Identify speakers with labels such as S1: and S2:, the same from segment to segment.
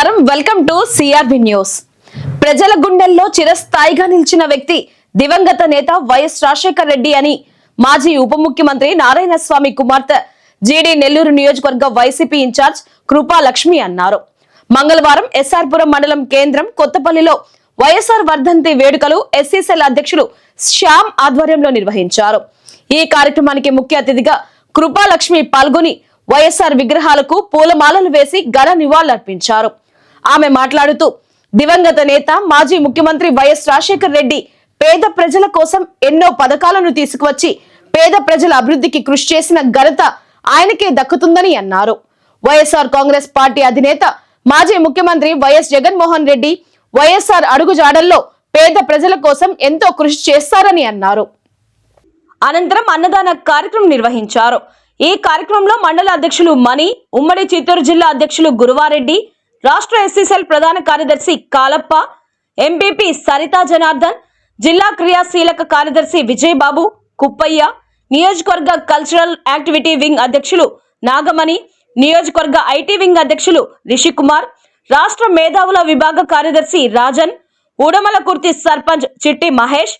S1: నమస్కారం. Welcome to CRB news. ప్రజల గుండెల్లో చిరస్థాయిగా నిలిచిన వ్యక్తి దివంగత నేత వైఎస్ రాజశేఖర్ రెడ్డి అని మాజీ ఉప ముఖ్యమంత్రి నారాయణ స్వామి కుమార్తె జీడీ నెల్లూరు నియోజకవర్గ వైసీపీ ఇన్ఛార్జ్ కృపా లక్ష్మి అన్నారు. మంగళవారం ఎస్ఆర్పురం మండలం కేంద్రం కొత్తపల్లిలో వైఎస్ఆర్ వర్ధంతి వేడుకలు ఎస్సీసెల్ అధ్యక్షులు శ్యామ్ ఆధ్వర్యంలో నిర్వహించారు. ఈ కార్యక్రమానికి ముఖ్య అతిథిగా కృపాలక్ష్మి పాల్గొని వైఎస్ఆర్ విగ్రహాలకు పూలమాలలు వేసి ఘన నివాళులర్పించారు. ఆమె మాట్లాడుతూ దివంగత నేత మాజీ ముఖ్యమంత్రి వైఎస్ రాజశేఖర్ రెడ్డి పేద ప్రజల కోసం ఎన్నో పథకాలను తీసుకువచ్చి పేద ప్రజల అభివృద్ధికి కృషి చేసిన ఘనత ఆయనకే దక్కుతుందని అన్నారు. వైఎస్ఆర్ కాంగ్రెస్ పార్టీ అధినేత మాజీ ముఖ్యమంత్రి వైఎస్ జగన్మోహన్ రెడ్డి వైఎస్ఆర్ అడుగుజాడల్లో పేద ప్రజల కోసం ఎంతో కృషి చేస్తారని అన్నారు. అనంతరం అన్నదాన కార్యక్రమం నిర్వహించారు. ఈ కార్యక్రమంలో మండల అధ్యక్షులు మణి ఉమ్మడి చిత్తూరు జిల్లా అధ్యక్షులు గురువారెడ్డి రాష్ట్ర ఎస్సీసెల్ ప్రధాన కార్యదర్శి కాలప్ప ఎంబీపీ సరితా జనార్దన్ జిల్లా క్రియాశీలక కార్యదర్శి విజయబాబు కుప్పయ్య నియోజకవర్గ కల్చరల్ యాక్టివిటీ వింగ్ అధ్యక్షులు నాగమణి నియోజకవర్గ ఐటీ వింగ్ అధ్యక్షులు రిషికుమార్ రాష్ట్ర మేధావుల విభాగ కార్యదర్శి రాజన్ ఉడమలకుర్తి సర్పంచ్ చిట్టి మహేష్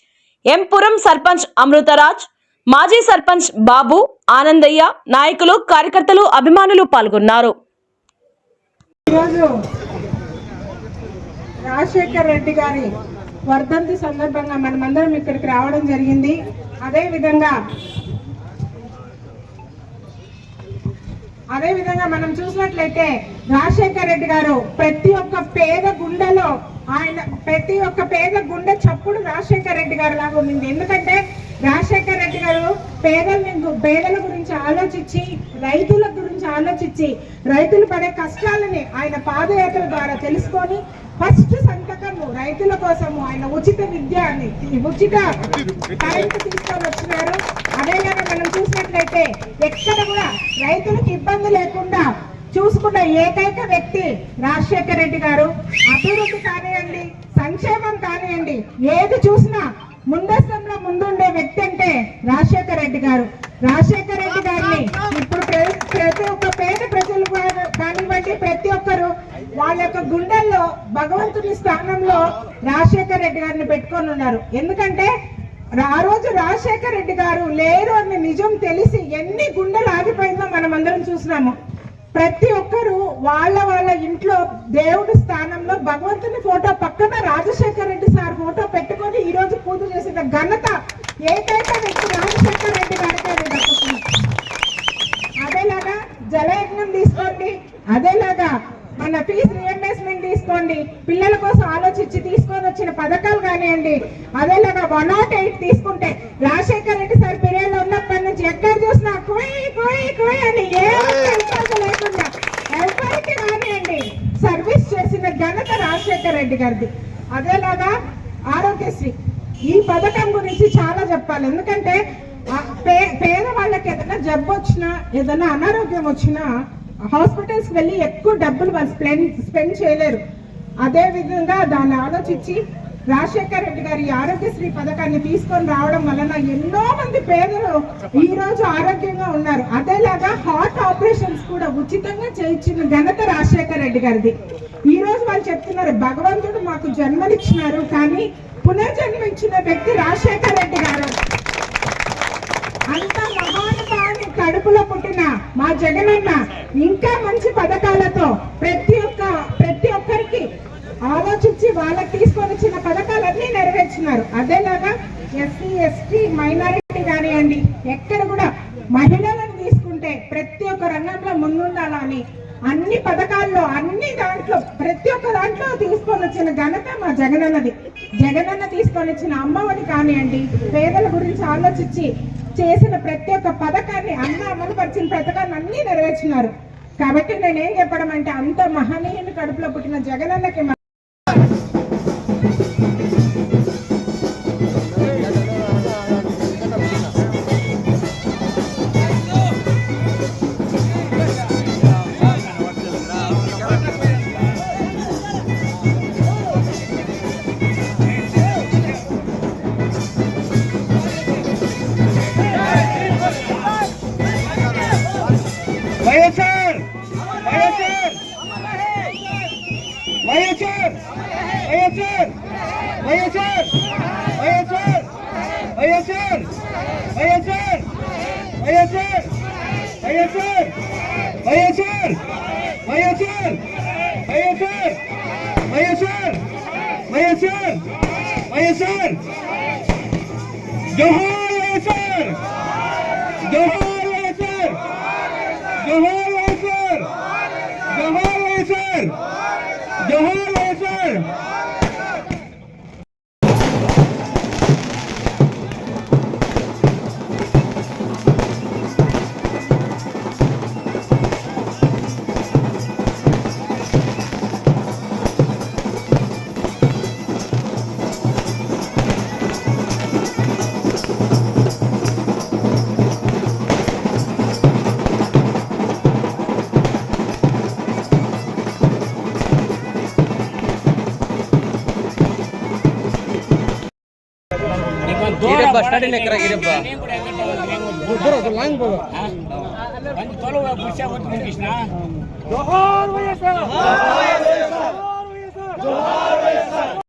S1: ఎంపురం సర్పంచ్ అమృతరాజ్ మాజీ సర్పంచ్ బాబు ఆనందయ్య నాయకులు కార్యకర్తలు అభిమానులు పాల్గొన్నారు.
S2: ఈరోజు రాజశేఖర్ రెడ్డి గారి వర్ధంతి సందర్భంగా మనమందరం ఇక్కడికి రావడం జరిగింది. అదేవిధంగా అదేవిధంగా అదే విధంగా మనం చూసినట్లయితే రాజశేఖర్ రెడ్డి గారు ప్రతి ఒక్క పేద గుండెలో ఆయన ప్రతి ఒక్క పేద గుండె చప్పుడు రాజశేఖర్ రెడ్డి గారు లాగా ఉంది ఎందుకంటే రాజశేఖర్ రెడ్డి గారు పేదల పేదల గురించి ఆలోచించి రైతుల గురించి ఆలోచించి రైతులు పడే కష్టాలని ఆయన పాదయాత్ర ద్వారా తెలుసుకొని ఫస్ట్ సంతకము రైతుల కోసము ఆయన ఉచిత విద్య అని ఉచిత కరెంట్ తీసుకొని వచ్చినారు అదేలాగా మనం చూసినట్లయితే ఎక్కడ కూడా రైతులకు ఇబ్బంది లేకుండా చూసుకున్న ఏకైక వ్యక్తి రాజశేఖర్ రెడ్డి గారు. అభివృద్ధి కానివ్వండి సంక్షేమం కానివ్వండి ఏది చూసినా ముందస్తంలో ముందుండే వ్యక్తి అంటే రాజశేఖర రెడ్డి గారు. రాజశేఖర రెడ్డి గారిని ఇప్పుడు ప్ర- ప్రతి ఒక్క పేద ప్రజలు కూడా కానివ్వండి ప్రతి ఒక్కరు వాళ్ళ యొక్క గుండెల్లో భగవంతుని స్థానంలో రాజశేఖర రెడ్డి గారిని పెట్టుకొని ఉన్నారు. ఎందుకంటే ఆ రోజు రాజశేఖర రెడ్డి గారు లేరు అని నిజం తెలిసి ఎన్ని గుండెలు ఆగిపోయిందో మనం అందరం చూసినాము. ప్రతి ఒక్కరు వాళ్ళ వాళ్ళ ఇంట్లో దేవుడి స్థానంలో భగవంతుని ఫోటో పక్కన రాజశేఖర రెడ్డి సార్ ఫోటో పెట్టుకొని ఈ రోజు పూజ చేసిన ఘనత ఏకైక వ్యక్తి రాజశేఖర రెడ్డి గారికి అదేలాగా జలయజ్ఞం తీసుకోండి అదేలాగా మన ఫీజు రియంబర్స్మెంట్ తీసుకోండి పిల్లల కోసం ఆలోచించి తీసుకొని వచ్చిన పథకాలు కానివ్వండి అదేలాగా వన్ నాట్ ఎయిట్ తీసుకుంటే రాజశేఖర్ రెడ్డి సార్ పీరియడ్ ఉన్నప్పటి నుంచి ఎక్కడ చూసినా కోయి కోయి కోయి అని ఏ ఒక్క ఇబ్బంది లేకుండా ఎవరికి కానివ్వండి సర్వీస్ చేసిన ఘనత రాజశేఖర్ రెడ్డి గారిది అదేలాగా ఆరోగ్యశ్రీ ఈ పథకం గురించి చాలా చెప్పాలి. ఎందుకంటే ఆ పే- పేదవాళ్ళకి ఏదైనా జబ్బు వచ్చినా ఏదైనా అనారోగ్యం వచ్చినా హాస్పిటల్స్ వెళ్ళి ఎక్కువ డబ్బులు వాళ్ళు స్పెండ్ స్పెండ్ చేయలేరు. అదే విధంగా దాన్ని ఆలోచించి రాజశేఖర్ రెడ్డి గారి ఆరోగ్యశ్రీ పథకాన్ని తీసుకొని రావడం వలన ఎన్నో మంది పేదలు ఈ రోజు ఆరోగ్యంగా ఉన్నారు. అదేలాగా హార్ట్ ఆపరేషన్స్ కూడా ఉచితంగా చేయించిన ఘనత రాజశేఖర్ రెడ్డి గారిది. ఈ రోజు వాళ్ళు చెప్తున్నారు భగవంతుడు మాకు జన్మనిచ్చినారు కానీ పునర్జన్మించిన వ్యక్తి రాజశేఖర్ రెడ్డి గారు. అంత మహానుభావుని కడుపులో పుట్టిన మా జగనన్న ఇంకా మంచి పథకాలతో ప్రతి ఒక్క ప్రతి ఒక్కరికి ఆలోచించి వాళ్ళకి తీసుకొని వచ్చిన పథకాలన్నీ నెరవేర్చినారు అదేలాగా ఎస్సీ ఎస్టీ మైనారిటీ కానివ్వండి ఎక్కడ కూడా మహిళలను తీసుకుంటే ప్రతి ఒక్క రంగంలో ముందుండాలని అన్ని పథకాల్లో అన్ని దాంట్లో ప్రతి ఒక్క దాంట్లో తీసుకొని వచ్చిన ఘనత మా జగనన్నది. జగనన్న తీసుకొని వచ్చిన అమ్మఒడి కానివ్వండి పేదల గురించి ఆలోచించి చేసిన ప్రతి ఒక్క పథకాన్ని అన్న అమలు పరిచిన పథకాన్ని అన్ని నెరవేర్చినారు. కాబట్టి నేనేం చెప్పడం అంటే అంత మహనీయుని కడుపులో పుట్టిన జగనన్నకి మ-
S3: వైఎస్ఆర్ వైఎస్ఆర్ వైఎస్ఆర్ వైఎస్ఆర్ వైఎస్ఆర్ వైఎస్ఆర్ వైఎస్ఆర్ వైఎస్ఆర్ వైఎస్ఆర్ వైఎస్ఆర్ వైఎస్ఆర్ వైఎస్ఆర్ వైఎస్ఆర్ వైఎస్ఆర్ వైఎస్ఆర్ జోహార్ వైఎస్ఆర్ జోహార్ వైఎస్ఆర్ જહોર એસર જહોર એસર જહોર એસર
S4: ಇರಪ್ಪ ಸ್ಟಾರ್ಟಿಂಗ್ ಎಕರೆಗೆ ಇರಪ್ಪ
S3: ಬರೋದು ಲಾಂಗ್ ಬರೋ ಒಂದು ತೊಲುವ ಗುಡ್ಸ ಹೊತ್ತು ಮುಗಿಸ್ನ ಜೋಹಾರ್ ವಯಸ್ಸ ಜೋಹಾರ್ ವಯಸ್ಸ